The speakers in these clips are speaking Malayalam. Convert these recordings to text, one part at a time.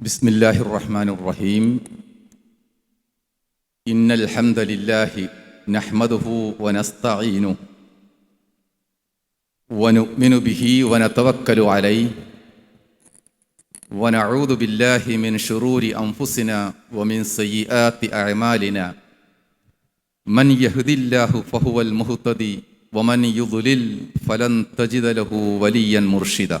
بسم الله الرحمن الرحيم إن الحمد لله نحمده ونستعينه ونؤمن به ونتوكل عليه ونعوذ بالله من شرور أنفسنا ومن سيئات أعمالنا من يهد الله فهو المهتدي ومن يضلل فلن تجد له وليا مرشدا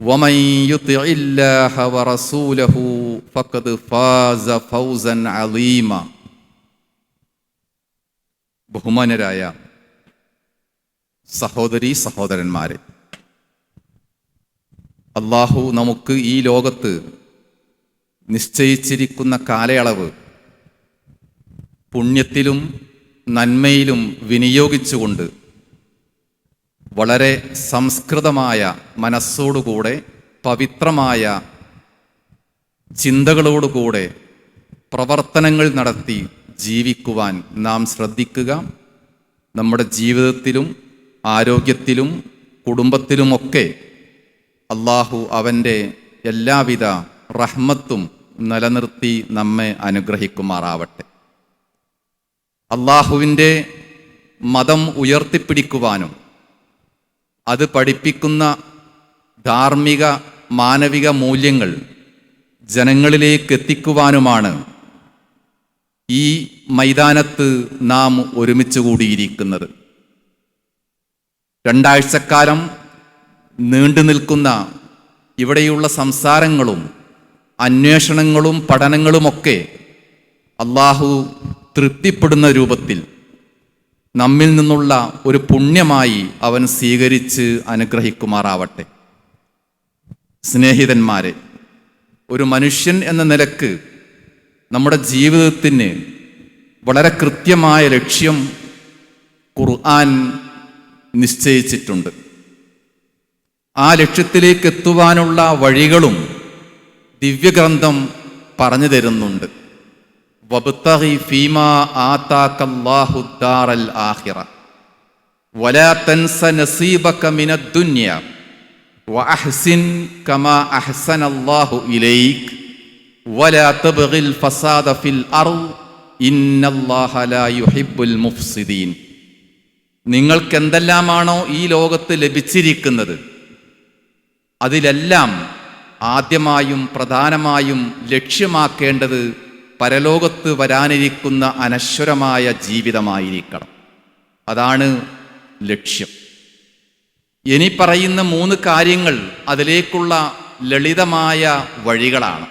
ومن يطع الله ورسوله فقد فاز فوزا عظيما ബഹുമാനരായ സഹോദരി സഹോദരന്മാരെ അള്ളാഹു നമുക്ക് ഈ ലോകത്ത് നിശ്ചയിച്ചിരിക്കുന്ന കാലയളവ് പുണ്യത്തിലും നന്മയിലും വിനിയോഗിച്ചുകൊണ്ട് വളരെ സംസ്കൃതമായ മനസ്സോടുകൂടെ പവിത്രമായ ചിന്തകളോടുകൂടെ പ്രവർത്തനങ്ങൾ നടത്തി ജീവിക്കുവാൻ നാം ശ്രദ്ധിക്കുക. നമ്മുടെ ജീവിതത്തിലും ആരോഗ്യത്തിലും കുടുംബത്തിലുമൊക്കെ അള്ളാഹു അവന്റെ എല്ലാവിധ റഹ്മത്തും നിലനിർത്തി നമ്മെ അനുഗ്രഹിക്കുമാറാവട്ടെ. അള്ളാഹുവിന്റെ മതം ഉയർത്തിപ്പിടിക്കുവാനും അത് പഠിപ്പിക്കുന്ന ധാർമ്മിക മാനവിക മൂല്യങ്ങൾ ജനങ്ങളിലേക്ക് എത്തിക്കുവാനുമാണ് ഈ മൈതാനത്ത് നാം ഒരുമിച്ച് കൂടിയിരിക്കുന്നത്. രണ്ടാഴ്ചക്കാലം നീണ്ടു നിൽക്കുന്ന ഇവിടെയുള്ള സംസാരങ്ങളും അന്വേഷണങ്ങളും പഠനങ്ങളുമൊക്കെ അള്ളാഹു തൃപ്തിപ്പെടുന്ന രൂപത്തിൽ നമ്മിൽ നിന്നുള്ള ഒരു പുണ്യമായി അവൻ സ്വീകരിച്ച് അനുഗ്രഹിക്കുമാറാവട്ടെ. സ്നേഹിതന്മാരെ ഒരു മനുഷ്യൻ എന്ന നിലയ്ക്ക് നമ്മുടെ ജീവിതത്തിന് വളരെ കൃത്യമായ ലക്ഷ്യം ഖുർആൻ നിശ്ചയിച്ചിട്ടുണ്ട്. ആ ലക്ഷ്യത്തിലേക്ക് എത്തുവാനുള്ള വഴികളും ദിവ്യഗ്രന്ഥം പറഞ്ഞു തരുന്നുണ്ട്. വബ്തഗി ഫീമാ ആതാക്കല്ലാഹു ദാറൽ ആഖിറ. വലാ തൻസ നസീബക മിനദ് كما വഅഹ്സിൻ കമാ അഹ്സനല്ലാഹു ولا വലാ الفساد ഫസാദ ഫിൽ അർദ്. ഇന്നല്ലാഹ ലാ യുഹിബ്ബുൽ മുഫ്സിദീൻ. നിങ്ങൾക്ക് എന്തെല്ലാമാണോ ഈ ലോകത്ത് ലഭിച്ചിരിക്കുന്നത്? അതിലെല്ലാം ആദ്യമായും പ്രധാനമായും ലക്ഷ്യമാക്കേണ്ടത് പരലോകത്ത് വരാനിരിക്കുന്ന അനശ്വരമായ ജീവിതമായിരിക്കണം. അതാണ് ലക്ഷ്യം. ഇനി പറയുന്ന മൂന്ന് കാര്യങ്ങൾ അതിലേക്കുള്ള ലളിതമായ വഴികളാണ്.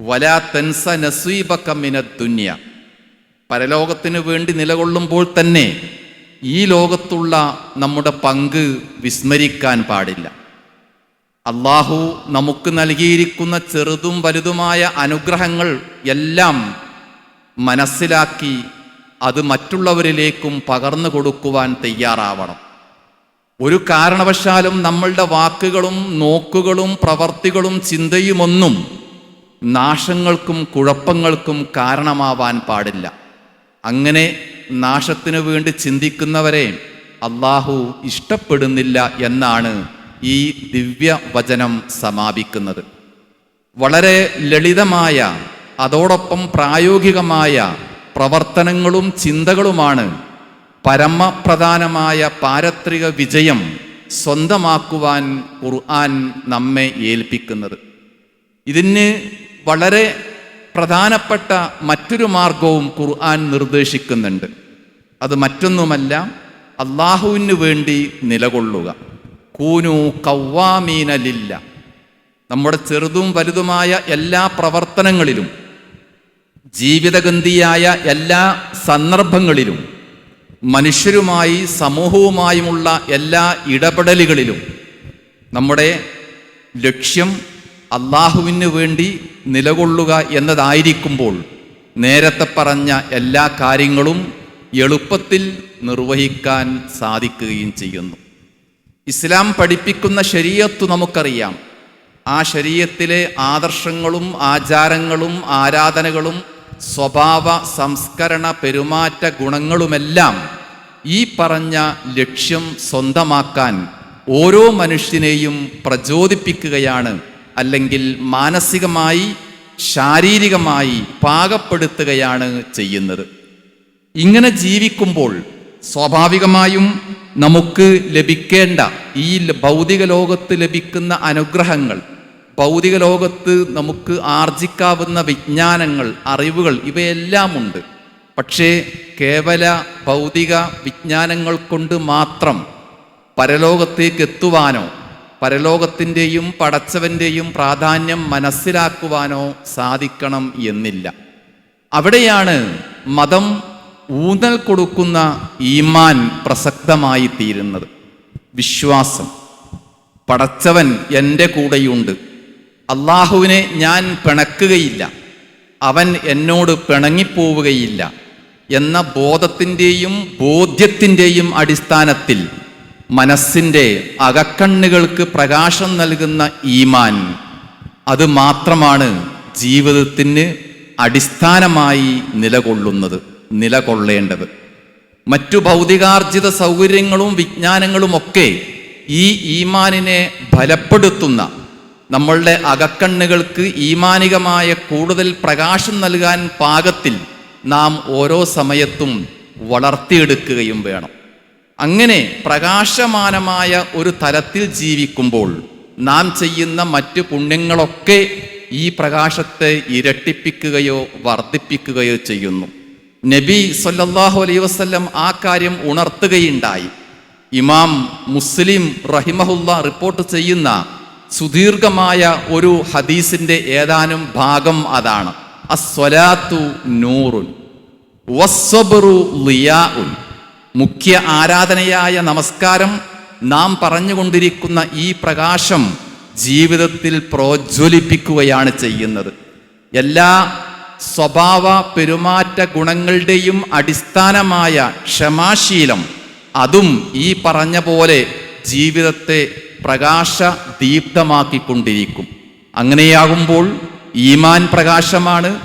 വല തെൻസ നസീബക്കമിന ദുന്യ. പരലോകത്തിന് വേണ്ടി നിലകൊള്ളുമ്പോൾ തന്നെ ഈ ലോകത്തുള്ള നമ്മുടെ പങ്ക് വിസ്മരിക്കാൻ പാടില്ല. അള്ളാഹു നമുക്ക് നൽകിയിരിക്കുന്ന ചെറുതും വലുതുമായ അനുഗ്രഹങ്ങൾ എല്ലാം മനസ്സിലാക്കി അത് മറ്റുള്ളവരിലേക്കും പകർന്നു കൊടുക്കുവാൻ തയ്യാറാവണം. ഒരു കാരണവശാലും നമ്മളുടെ വാക്കുകളും നോക്കുകളും പ്രവർത്തികളും ചിന്തയുമൊന്നും നാശങ്ങൾക്കും കുഴപ്പങ്ങൾക്കും കാരണമാവാൻ പാടില്ല. അങ്ങനെ നാശത്തിനു വേണ്ടി ചിന്തിക്കുന്നവരെ അള്ളാഹു ഇഷ്ടപ്പെടുന്നില്ല എന്നാണ് ഈ ദിവ്യ വചനം സമാപിക്കുന്നത്. വളരെ ലളിതമായ അതോടൊപ്പം പ്രായോഗികമായ പ്രവർത്തനങ്ങളും ചിന്തകളുമാണ് പരമപ്രധാനമായ പാരത്രിക വിജയം സ്വന്തമാക്കുവാൻ ഖുർആൻ നമ്മെ ഏൽപ്പിക്കുന്നത്. ഇതിന് വളരെ പ്രധാനപ്പെട്ട മറ്റൊരു മാർഗവും ഖുർആൻ നിർദ്ദേശിക്കുന്നുണ്ട്. അത് മറ്റൊന്നുമല്ല അള്ളാഹുവിന് വേണ്ടി നിലകൊള്ളുക. കൂനു കവ്വാമീനലില്ല. നമ്മുടെ ചെറുതും വലുതുമായ എല്ലാ പ്രവർത്തനങ്ങളിലും ജീവിതഗന്ധിയായ എല്ലാ സന്ദർഭങ്ങളിലും മനുഷ്യരുമായി സമൂഹവുമായുമുള്ള എല്ലാ ഇടപെടലുകളിലും നമ്മുടെ ലക്ഷ്യം അള്ളാഹുവിന് വേണ്ടി നിലകൊള്ളുക എന്നതായിരിക്കുമ്പോൾ നേരത്തെ പറഞ്ഞ എല്ലാ കാര്യങ്ങളും എളുപ്പത്തിൽ നിർവഹിക്കാൻ സാധിക്കുകയും ചെയ്യുന്നു. ഇസ്ലാം പഠിപ്പിക്കുന്ന ശരീഅത്ത് നമുക്കറിയാം. ആ ശരീരത്തിലെ ആദർശങ്ങളും ആചാരങ്ങളും ആരാധനകളും സ്വഭാവ സംസ്കരണ പെരുമാറ്റ ഗുണങ്ങളുമെല്ലാം ഈ പറഞ്ഞ ലക്ഷ്യം സ്വന്തമാക്കാൻ ഓരോ മനുഷ്യനെയും പ്രചോദിപ്പിക്കുകയാണ് അല്ലെങ്കിൽ മാനസികമായി ശാരീരികമായി പാകപ്പെടുത്തുകയാണ് ചെയ്യുന്നത്. ഇങ്ങനെ ജീവിക്കുമ്പോൾ സ്വാഭാവികമായും നമുക്ക് ലഭിക്കേണ്ട ഈ ഭൗതിക ലോകത്ത് ലഭിക്കുന്ന അനുഗ്രഹങ്ങൾ ഭൗതിക ലോകത്ത് നമുക്ക് ആർജിക്കാവുന്ന വിജ്ഞാനങ്ങൾ അറിവുകൾ ഇവയെല്ലാം ഉണ്ട് പക്ഷേ കേവല ഭൗതിക വിജ്ഞാനങ്ങൾ കൊണ്ട് മാത്രം പരലോകത്തേക്ക് എത്തുവാനോ പരലോകത്തിന്റെയും പടച്ചവന്റെയും പ്രാധാന്യം മനസ്സിലാക്കുവാനോ സാധിക്കണം എന്നില്ല. അവിടെയാണ് മതം ഊന്നൽ കൊടുക്കുന്ന ഈമാൻ പ്രസക്തമായി തീരുന്നത്. വിശ്വാസം. പടച്ചവൻ എന്റെ കൂടെയുണ്ട്. അള്ളാഹുവിനെ ഞാൻ പിണക്കുകയില്ല. അവൻ എന്നോട് പിണങ്ങിപ്പോവുകയില്ല എന്ന ബോധത്തിന്റെയും ബോധ്യത്തിന്റെയും അടിസ്ഥാനത്തിൽ മനസ്സിന്റെ അകക്കണ്ണുകൾക്ക് പ്രകാശം നൽകുന്ന ഈമാൻ അത് മാത്രമാണ് ജീവിതത്തിന് അടിസ്ഥാനമായി നിലകൊള്ളുന്നത്. നിലകൊള്ളേണ്ടത്. മറ്റു ഭൗതികാർജിത സൗകര്യങ്ങളും വിജ്ഞാനങ്ങളുമൊക്കെ ഈ ഈമാനിനെ ഫലപ്പെടുത്തുന്ന നമ്മളുടെ അകക്കണ്ണുകൾക്ക് ഈമാനികമായ കൂടുതൽ പ്രകാശം നൽകാൻ പാകത്തിൽ നാം ഓരോ സമയത്തും വളർത്തിയെടുക്കുകയും വേണം. അങ്ങനെ പ്രകാശമാനമായ ഒരു തലത്തിൽ ജീവിക്കുമ്പോൾ നാം ചെയ്യുന്ന മറ്റു പുണ്യങ്ങളൊക്കെ ഈ പ്രകാശത്തെ ഇരട്ടിപ്പിക്കുകയോ വർദ്ധിപ്പിക്കുകയോ ചെയ്യുന്നു. നബി സല്ലാഹു അലൈ വസല്ലം ആ കാര്യം ഉണർത്തുകയുണ്ടായി. ഇമാം മുസ്ലിം റഹിമഹുല്ല റിപ്പോർട്ട് ചെയ്യുന്ന സുദീർഘമായ ഒരു ഹദീസിന്റെ ഏതാനും ഭാഗം അതാണ്. നൂറുൻ മുഖ്യ ആരാധനയായ നമസ്കാരം നാം പറഞ്ഞുകൊണ്ടിരിക്കുന്ന ഈ പ്രകാശം ജീവിതത്തിൽ പ്രോജ്വലിപ്പിക്കുകയാണ് ചെയ്യുന്നത്. എല്ലാ സ്വഭാവ പെരുമാറ്റ ഗുണങ്ങളുടെയും അടിസ്ഥാനമായ ക്ഷമാശീലം. അതും ഈ പറഞ്ഞ പോലെ ജീവിതത്തെ പ്രകാശ ദീപ്തമാക്കിക്കൊണ്ടിരിക്കും അങ്ങനെയാകുമ്പോൾ ഈമാൻ പ്രകാശമാണ്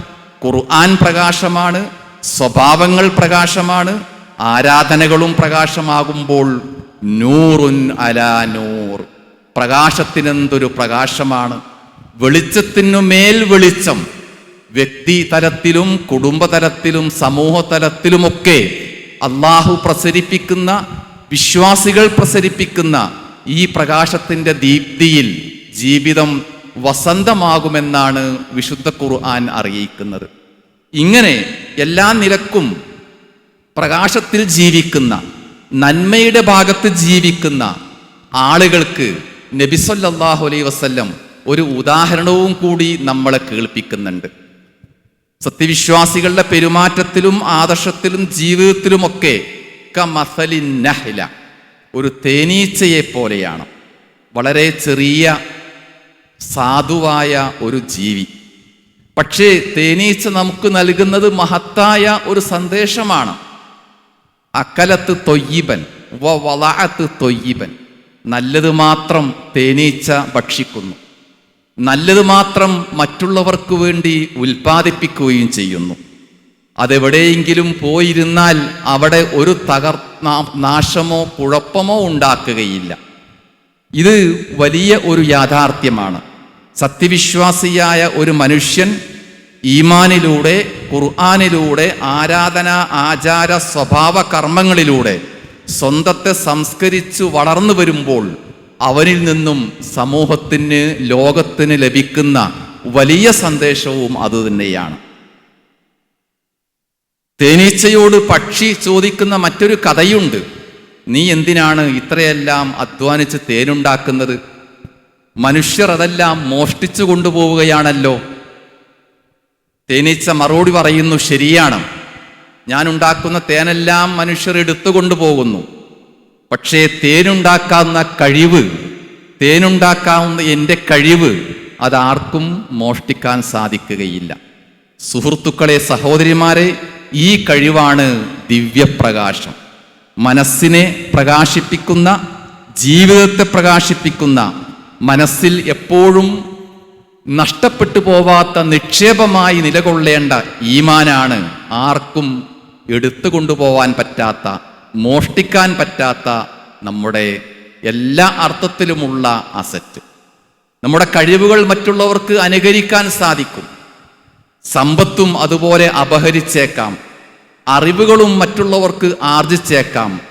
ഖുർആൻ പ്രകാശമാണ് സ്വഭാവങ്ങൾ പ്രകാശമാണ് ആരാധനകളും പ്രകാശമാകുമ്പോൾ നൂറുൻ അലാ നൂർ. പ്രകാശത്തിനെന്തൊരു പ്രകാശമാണ്? വെളിച്ചത്തിനു മേൽ വെളിച്ചം. വ്യക്തി തലത്തിലും കുടുംബതലത്തിലും സമൂഹ തലത്തിലുമൊക്കെ അള്ളാഹു പ്രസരിപ്പിക്കുന്ന വിശ്വാസികൾ പ്രസരിപ്പിക്കുന്ന ഈ പ്രകാശത്തിന്റെ ദീപ്തിയിൽ ജീവിതം വസന്തമാകുമെന്നാണ് വിശുദ്ധ ഖുർആൻ അറിയിക്കുന്നത്. ഇങ്ങനെ എല്ലാ നിലക്കും പ്രകാശത്തിൽ ജീവിക്കുന്ന നന്മയുടെ ഭാഗത്ത് ജീവിക്കുന്ന ആളുകൾക്ക് നബിസൊല്ലാഹു അലൈ വസല്ലം ഒരു ഉദാഹരണവും കൂടി നമ്മളെ കേൾപ്പിക്കുന്നുണ്ട്. സത്യവിശ്വാസികളുടെ പെരുമാറ്റത്തിലും ആദർശത്തിലും ജീവിതത്തിലുമൊക്കെ കമസലി നഹ്ല ഒരു തേനീച്ചയെ പോലെയാണ്. വളരെ ചെറിയ സാധുവായ ഒരു ജീവി. പക്ഷേ തേനീച്ച നമുക്ക് നൽകുന്നത് മഹത്തായ ഒരു സന്ദേശമാണ്. അക്കലത്ത് തൊയ്യിബൻ വ വളഅത്ത് തൊയ്യിബൻ. നല്ലത് മാത്രം തേനീച്ച ഭക്ഷിക്കുന്നു. നല്ലത് മാത്രം മറ്റുള്ളവർക്ക് വേണ്ടി ഉൽപ്പാദിപ്പിക്കുകയും ചെയ്യുന്നു. അതെവിടെയെങ്കിലും പോയിരുന്നാൽ അവിടെ ഒരു തകർ നാശമോ കുഴപ്പമോ ഉണ്ടാക്കുകയില്ല. ഇത് വലിയ ഒരു യാഥാർത്ഥ്യമാണ്. സത്യവിശ്വാസിയായ ഒരു മനുഷ്യൻ ഈമാനിലൂടെ ഖുർആാനിലൂടെ ആരാധന ആചാര സ്വഭാവ കർമ്മങ്ങളിലൂടെ സ്വന്തത്തെ സംസ്കരിച്ചു വളർന്നു വരുമ്പോൾ അവനിൽ നിന്നും സമൂഹത്തിന് ലോകത്തിന് ലഭിക്കുന്ന വലിയ സന്ദേശവും അതുതന്നെയാണ് തേനീച്ചയോട് പക്ഷി ചോദിക്കുന്ന മറ്റൊരു കഥയുണ്ട്. നീ എന്തിനാണ് ഇത്രയെല്ലാം അധ്വാനിച്ച് തേനുണ്ടാക്കുന്നത്? മനുഷ്യർ അതെല്ലാം മോഷ്ടിച്ചു കൊണ്ടുപോവുകയാണല്ലോ. തേനീച്ച മറുപടി പറയുന്നു ശരിയാണ്. ഞാൻ ഉണ്ടാക്കുന്ന തേനെല്ലാം മനുഷ്യർ എടുത്തു പോകുന്നു പക്ഷേ തേനുണ്ടാക്കാവുന്ന കഴിവ് തേനുണ്ടാക്കാവുന്ന എന്റെ കഴിവ് അതാർക്കും മോഷ്ടിക്കാൻ സാധിക്കുകയില്ല. സുഹൃത്തുക്കളെ സഹോദരിമാരെ ഈ കഴിവാണ് ദിവ്യപ്രകാശം. മനസ്സിനെ പ്രകാശിപ്പിക്കുന്ന ജീവിതത്തെ പ്രകാശിപ്പിക്കുന്ന മനസ്സിൽ എപ്പോഴും നഷ്ടപ്പെട്ടു പോവാത്ത നിക്ഷേപമായി നിലകൊള്ളേണ്ട ഈമാനാണ് ആർക്കും എടുത്തു കൊണ്ടുപോവാൻ പറ്റാത്ത മോഷ്ടിക്കാൻ പറ്റാത്ത നമ്മുടെ എല്ലാ അർത്ഥത്തിലുമുള്ള അസറ്റ് നമ്മുടെ കഴിവുകൾ മറ്റുള്ളവർക്ക് അനുകരിക്കാൻ സാധിക്കും. സമ്പത്തും അതുപോലെ അപഹരിച്ചേക്കാം. അറിവുകളും മറ്റുള്ളവർക്ക് ആർജിച്ചേക്കാം.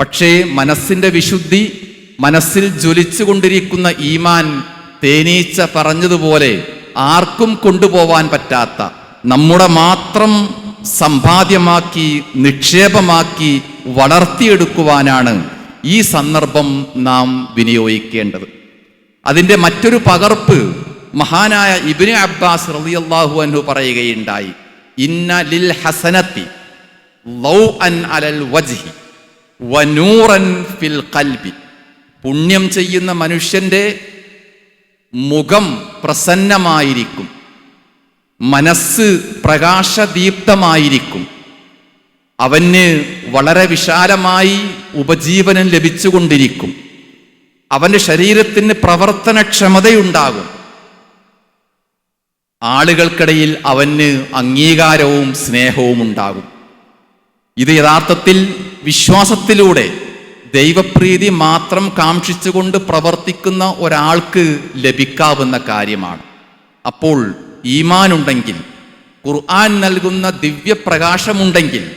പക്ഷേ മനസ്സിന്റെ വിശുദ്ധി മനസ്സിൽ ജ്വലിച്ചുകൊണ്ടിരിക്കുന്ന ഈമാൻ തേനീച്ച പറഞ്ഞതുപോലെ ആർക്കും കൊണ്ടുപോവാൻ പറ്റാത്ത നമ്മുടെ മാത്രം സമ്പാദ്യമാക്കി നിക്ഷേപമാക്കി വളർത്തിയെടുക്കുവാനാണ് ഈ സന്ദർഭം നാം വിനിയോഗിക്കേണ്ടത്. അതിന്റെ മറ്റൊരു പകർപ്പ് മഹാനായ ഇബിന് അബ്ബാസ് റളിയല്ലാഹു അൻഹു പറയുകയുണ്ടായി. ഇന്ന ലിൽ ഹസനത്തി ലൗ അൻ അലൽ വജ്ഹി വനൂറൻ ഫിൽ ഖൽബി. പുണ്യം ചെയ്യുന്ന മനുഷ്യന്റെ മുഖം പ്രസന്നമായിരിക്കും. മനസ്സ് പ്രകാശദീപ്തമായിരിക്കും. അവന് വളരെ വിശാലമായി ഉപജീവനം ലഭിച്ചുകൊണ്ടിരിക്കും. അവന്റെ ശരീരത്തിന് പ്രവർത്തനക്ഷമതയുണ്ടാകും. ആളുകൾക്കിടയിൽ അവന് അംഗീകാരവും സ്നേഹവും ഉണ്ടാകും. ഇത് യഥാർത്ഥത്തിൽ വിശ്വാസത്തിലൂടെ ദൈവപ്രീതി മാത്രം കാക്ഷിച്ചുകൊണ്ട് പ്രവർത്തിക്കുന്ന ഒരാൾക്ക് ലഭിക്കാവുന്ന കാര്യമാണ്. അപ്പോൾ ഈമാനുണ്ടെങ്കിൽ ഖുർആൻ നൽകുന്ന ദിവ്യപ്രകാശമുണ്ടെങ്കിൽ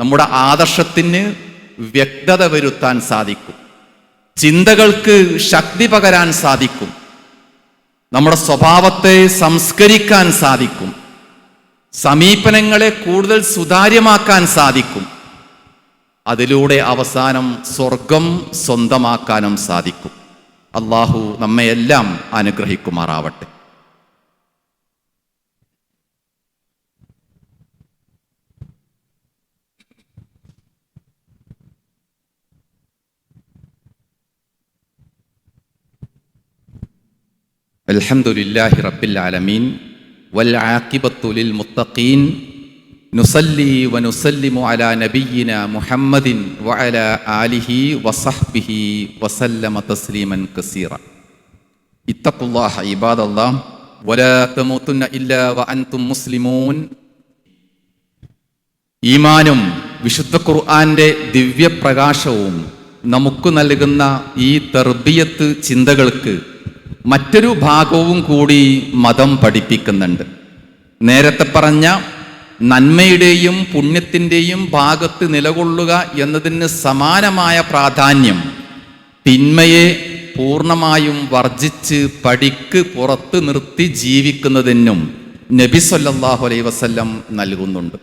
നമ്മുടെ ആദർശത്തിന് വ്യക്തത വരുത്താൻ സാധിക്കും. ചിന്തകൾക്ക് ശക്തി പകരാൻ സാധിക്കും. നമ്മുടെ സ്വഭാവത്തെ സംസ്കരിക്കാൻ സാധിക്കും. സമീപനങ്ങളെ കൂടുതൽ സുതാര്യമാക്കാൻ സാധിക്കും. അതിലൂടെ അവസാനം സ്വർഗം സ്വന്തമാക്കാനും സാധിക്കും. അള്ളാഹു നമ്മയെല്ലാം അനുഗ്രഹിക്കുമാറാവട്ടെ. അൽഹംദുലില്ലാഹി റബ്ബിൽ ആലമീൻ. വൽ ആഖിബത്തുലിൽ ونسلم നുസല്ലി വനുസല്ലിമു അലാ നബിയിന മുഹമ്മദിൻ وصحبه وسلم വസഹ്ബിഹി كثيرا اتقوا الله عباد الله ولا تموتن ഇല്ലാ വഅൻതും مسلمون ഈമാനും വിശുദ്ധ ഖുർആന്റെ ദിവ്യപ്രകാശവും നമുക്ക് നൽകുന്ന ഈ തർബിയത്ത് ചിന്തകൾക്ക് മറ്റൊരു ഭാഗവും കൂടി മതം പഠിപ്പിക്കുന്നുണ്ട്. നേരത്തെ പറഞ്ഞ നന്മയുടെയും പുണ്യത്തിന്റെയും ഭാഗത്ത് നിലകൊള്ളുക എന്നതിന് സമാനമായ പ്രാധാന്യം തിന്മയെ പൂർണമായും വർജിച്ച് പടിക്ക് പുറത്ത് നിർത്തി ജീവിക്കുന്നതിനും നബി സല്ലാഹു അലൈഹി വസല്ലം നൽകുന്നുണ്ട്.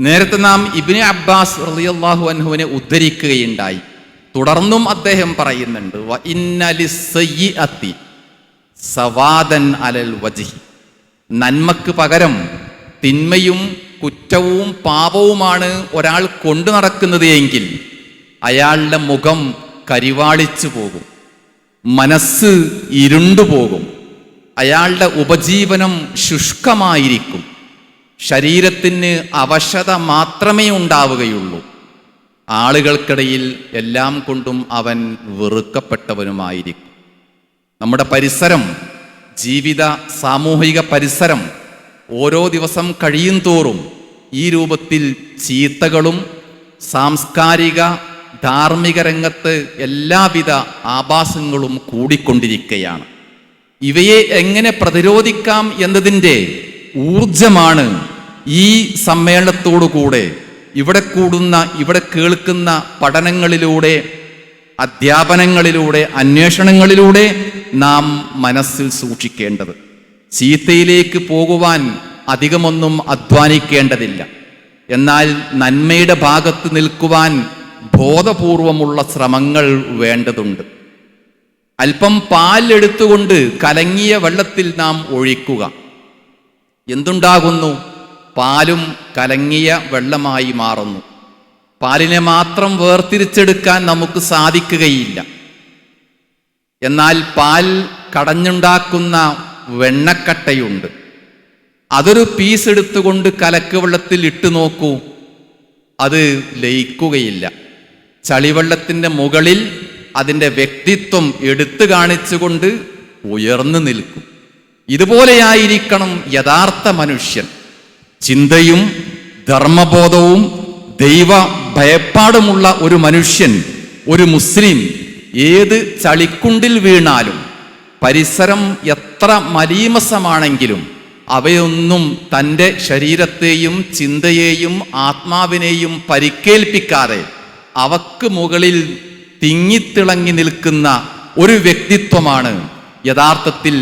നേരത്തെ നാം ഇബിനെ അബ്ബാസ് റളിയല്ലാഹു അൻഹുവിനെ ഉദ്ധരിക്കുകയുണ്ടായി. തുടർന്നും അദ്ദേഹം പറയുന്നുണ്ട് "വ ഇന്ന സവാദൻ അലൽ വജിഹി. നന്മക്ക് പകരം തിന്മയും കുറ്റവും പാപവുമാണ് ഒരാൾ കൊണ്ടു നടക്കുന്നത് എങ്കിൽ അയാളുടെ മുഖം കരിവാളിച്ചു പോകും മനസ്സ് ഇരുണ്ടു പോകും അയാളുടെ ഉപജീവനം ശുഷ്കമായിരിക്കും ശരീരത്തിന് അവശത മാത്രമേ ഉണ്ടാവുകയുള്ളൂ. ആളുകൾക്കിടയിൽ എല്ലാം കൊണ്ടും അവൻ വെറുക്കപ്പെട്ടവനുമായിരിക്കും. നമ്മുടെ പരിസരം ജീവിത സാമൂഹിക പരിസരം ഓരോ ദിവസം കഴിയും തോറും ഈ രൂപത്തിൽ ചീത്തകളും സാംസ്കാരിക ധാർമ്മിക രംഗത്ത് എല്ലാവിധ ആഭാസങ്ങളും കൂടിക്കൊണ്ടിരിക്കുകയാണ് ഇവയെ എങ്ങനെ പ്രതിരോധിക്കാം എന്നതിന്റെ ഊർജമാണ് ഈ സമ്മേളനത്തോടുകൂടെ ഇവിടെ കൂടുന്ന ഇവിടെ കേൾക്കുന്ന പഠനങ്ങളിലൂടെ അധ്യാപനങ്ങളിലൂടെ അന്വേഷണങ്ങളിലൂടെ നാം മനസ്സിൽ സൂക്ഷിക്കേണ്ടത്. ചീത്തയിലേക്ക് പോകുവാൻ അധികമൊന്നും അധ്വാനിക്കേണ്ടതില്ല. എന്നാൽ നന്മയുടെ ഭാഗത്ത് നിൽക്കുവാൻ ബോധപൂർവമുള്ള ശ്രമങ്ങൾ വേണ്ടതുണ്ട്. അല്പം പാലെടുത്തുകൊണ്ട് കലങ്ങിയ വെള്ളത്തിൽ നാം ഒഴിക്കുക. എന്തുണ്ടാകുന്നു? പാലും കലങ്ങിയ വെള്ളമായി മാറുന്നു. പാലിനെ മാത്രം വേർതിരിച്ചെടുക്കാൻ നമുക്ക് സാധിക്കുകയില്ല. എന്നാൽ പാൽ കടഞ്ഞുണ്ടാക്കുന്ന വെണ്ണക്കട്ടയുണ്ട്. അതൊരു പീസ് എടുത്തുകൊണ്ട് കലക്ക് വെള്ളത്തിൽ ഇട്ട് നോക്കൂ. അത് ലയിക്കുകയില്ല. ചളിവെള്ളത്തിന്റെ മുകളിൽ അതിന്റെ വ്യക്തിത്വം എടുത്തു കാണിച്ചുകൊണ്ട് ഉയർന്നു നിൽക്കും. ഇതുപോലെയായിരിക്കണം യഥാർത്ഥ മനുഷ്യൻ. ചിന്തയും ധർമ്മബോധവും ദൈവ ഭയപ്പാടുമുള്ള ഒരു മനുഷ്യൻ ഒരു മുസ്ലിം ഏത് ചളിക്കുണ്ടിൽ വീണാലും പരിസരം എത്ര മലീമസമാണെങ്കിലും അവയൊന്നും തന്റെ ശരീരത്തെയും ചിന്തയെയും ആത്മാവിനെയും പരിക്കേൽപ്പിക്കാതെ അവക്ക് മുകളിൽ തിങ്ങിത്തിളങ്ങി നിൽക്കുന്ന ഒരു വ്യക്തിത്വമാണ് യഥാർത്ഥത്തിൽ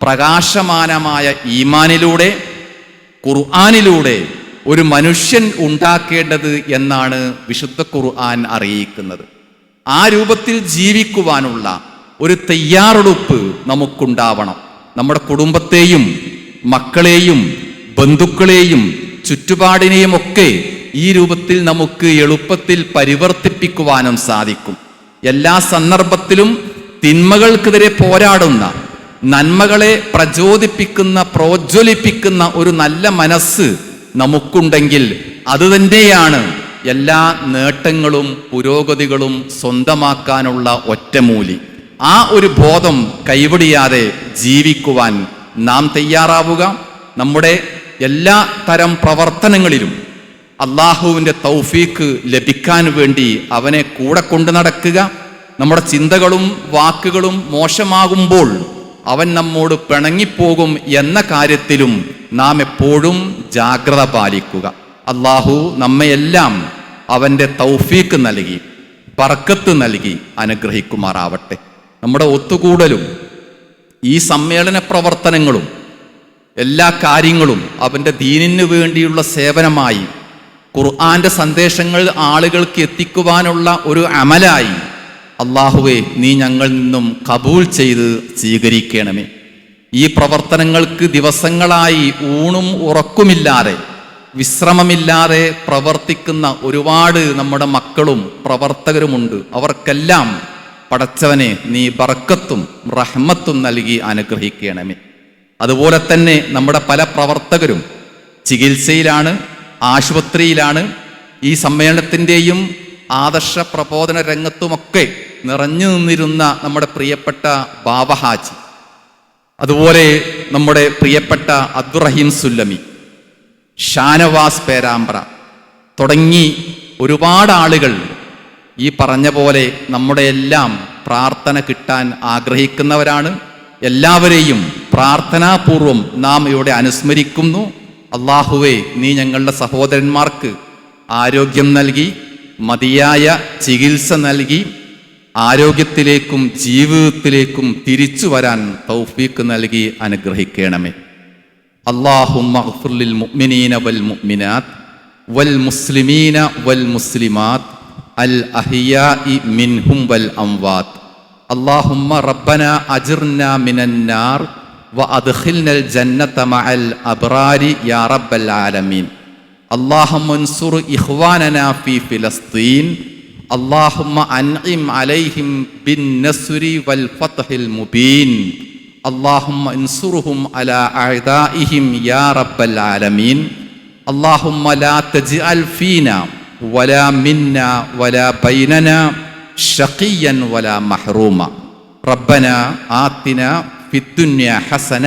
പ്രകാശമാനമായ ഈമാനിലൂടെ ഖുർആാനിലൂടെ ഒരു മനുഷ്യൻ ഉണ്ടാക്കേണ്ടത് എന്നാണ് വിശുദ്ധ ഖുർആൻ അറിയിക്കുന്നത്. ആ രൂപത്തിൽ ജീവിക്കുവാനുള്ള ഒരു തയ്യാറെടുപ്പ് നമുക്കുണ്ടാവണം. നമ്മുടെ കുടുംബത്തെയും മക്കളെയും ബന്ധുക്കളെയും ചുറ്റുപാടിനെയും ഒക്കെ ഈ രൂപത്തിൽ നമുക്ക് എളുപ്പത്തിൽ പരിവർത്തിപ്പിക്കുവാനും സാധിക്കും. എല്ലാ സന്ദർഭത്തിലും തിന്മകൾക്കെതിരെ പോരാടുന്ന നന്മകളെ പ്രചോദിപ്പിക്കുന്ന പ്രോജ്വലിപ്പിക്കുന്ന ഒരു നല്ല മനസ്സ് നമുക്കുണ്ടെങ്കിൽ അത് തന്നെയാണ് എല്ലാ നേട്ടങ്ങളും പുരോഗതികളും സ്വന്തമാക്കാനുള്ള ഒറ്റമൂലി. ആ ഒരു ബോധം കൈവിടിയാതെ ജീവിക്കുവാൻ നാം തയ്യാറാവുക. നമ്മുടെ എല്ലാ തരം പ്രവർത്തനങ്ങളിലും അള്ളാഹുവിന്റെ തൗഫീക്ക് ലഭിക്കാൻ വേണ്ടി അവനെ കൂടെ കൊണ്ടു നടക്കുക. നമ്മുടെ ചിന്തകളും വാക്കുകളും മോശമാകുമ്പോൾ അവൻ നമ്മോട് പിണങ്ങിപ്പോകും എന്ന കാര്യത്തിലും നാം എപ്പോഴും ജാഗ്രത പാലിക്കുക. അള്ളാഹു നമ്മയെല്ലാം അവന്റെ തൗഫീക്ക് നൽകി പറക്കത്ത് നൽകി അനുഗ്രഹിക്കുമാറാവട്ടെ. നമ്മുടെ ഒത്തുകൂടലും ഈ സമ്മേളന പ്രവർത്തനങ്ങളും എല്ലാ കാര്യങ്ങളും അവന്റെ ദീനിന് വേണ്ടിയുള്ള സേവനമായി ഖുർആന്റെ സന്ദേശങ്ങൾ ആളുകൾക്ക് എത്തിക്കുവാനുള്ള ഒരു അമലായി അള്ളാഹുവെ നീ ഞങ്ങളിൽ നിന്നും കബൂൽ ചെയ്ത് സ്വീകരിക്കണമേ. ഈ പ്രവർത്തനങ്ങൾക്ക് ദിവസങ്ങളായി ഊണും ഉറക്കുമില്ലാതെ വിശ്രമമില്ലാതെ പ്രവർത്തിക്കുന്ന ഒരുപാട് നമ്മുടെ മക്കളും പ്രവർത്തകരുമുണ്ട്. അവർക്കെല്ലാം പടച്ചവനെ നീ ബർക്കത്തും റഹ്മത്തും നൽകി അനുഗ്രഹിക്കണമേ. അതുപോലെ തന്നെ നമ്മുടെ പല പ്രവർത്തകരും ചികിത്സയിലാണ് ആശുപത്രിയിലാണ് ഈ സമ്മേളനത്തിന്റെയും ആദർശ പ്രബോധന രംഗത്തുമൊക്കെ നിറഞ്ഞു നിന്നിരുന്ന നമ്മുടെ പ്രിയപ്പെട്ട ബാബഹാജി അതുപോലെ നമ്മുടെ പ്രിയപ്പെട്ട അബ്ദുറഹീം സുല്ലമി ഷാനവാസ് പേരാമ്പ്ര തുടങ്ങി ഒരുപാട് ആളുകൾ ഈ പറഞ്ഞ പോലെ നമ്മുടെ എല്ലാം പ്രാർത്ഥന കിട്ടാൻ ആഗ്രഹിക്കുന്നവരാണ്. എല്ലാവരെയും പ്രാർത്ഥനാപൂർവം നാം ഇവിടെ അനുസ്മരിക്കുന്നു. അള്ളാഹുവേ നീ ഞങ്ങളുടെ സഹോദരന്മാർക്ക് ആരോഗ്യം നൽകി മതിയായ ചികിത്സ നൽകി ആരോഗ്യത്തിലേക്കും ജീവിതത്തിലേക്കും തിരിച്ചു വരാൻ തൗഫീക്ക് നൽകി അനുഗ്രഹിക്കണമേ. അള്ളാഹുലിൽ മുഅ്മിനീന വൽ മുഅ്മിനാത്ത് വൽ മുസ്ലിമീന വൽ മുസ്ലിമാത്ത് അൽ അഹിയാഇ മിൻഹും വൽ അംവാത്ത്. അള്ളാഹുമ്മ റബ്ബന അജിർന മിനന്നാർ വ അദ്ഖിൽനൽ ജന്നത മഅൽ അബ്റാരി യാ റബ്ബൽ ആലമീൻ. അള്ളാഹുൻസുർ ഇഹ്വാനന ഫി ഫിലസ്തീൻ. അള്ളാഹുമ്മ അൻഇം അലൈഹിം ബിൻ നസ്രി വൽ ഫത്ഹിൽ മുബീൻ. അള്ളാഹുമ്മ ഇൻസുറുഹും അലാ അഅദാഇഹിം യാ റബ്ബൽ ആലമീൻ. അള്ളാഹുമ്മ ലാ തജ്അൽ ഫീന വലാ മിന്ന വലാ ബൈനന ഷഖിയൻ വലാ മഹ്റൂമ. റബ്ബന ആത്തിന ഫിദ്ദുന്യ ഹസന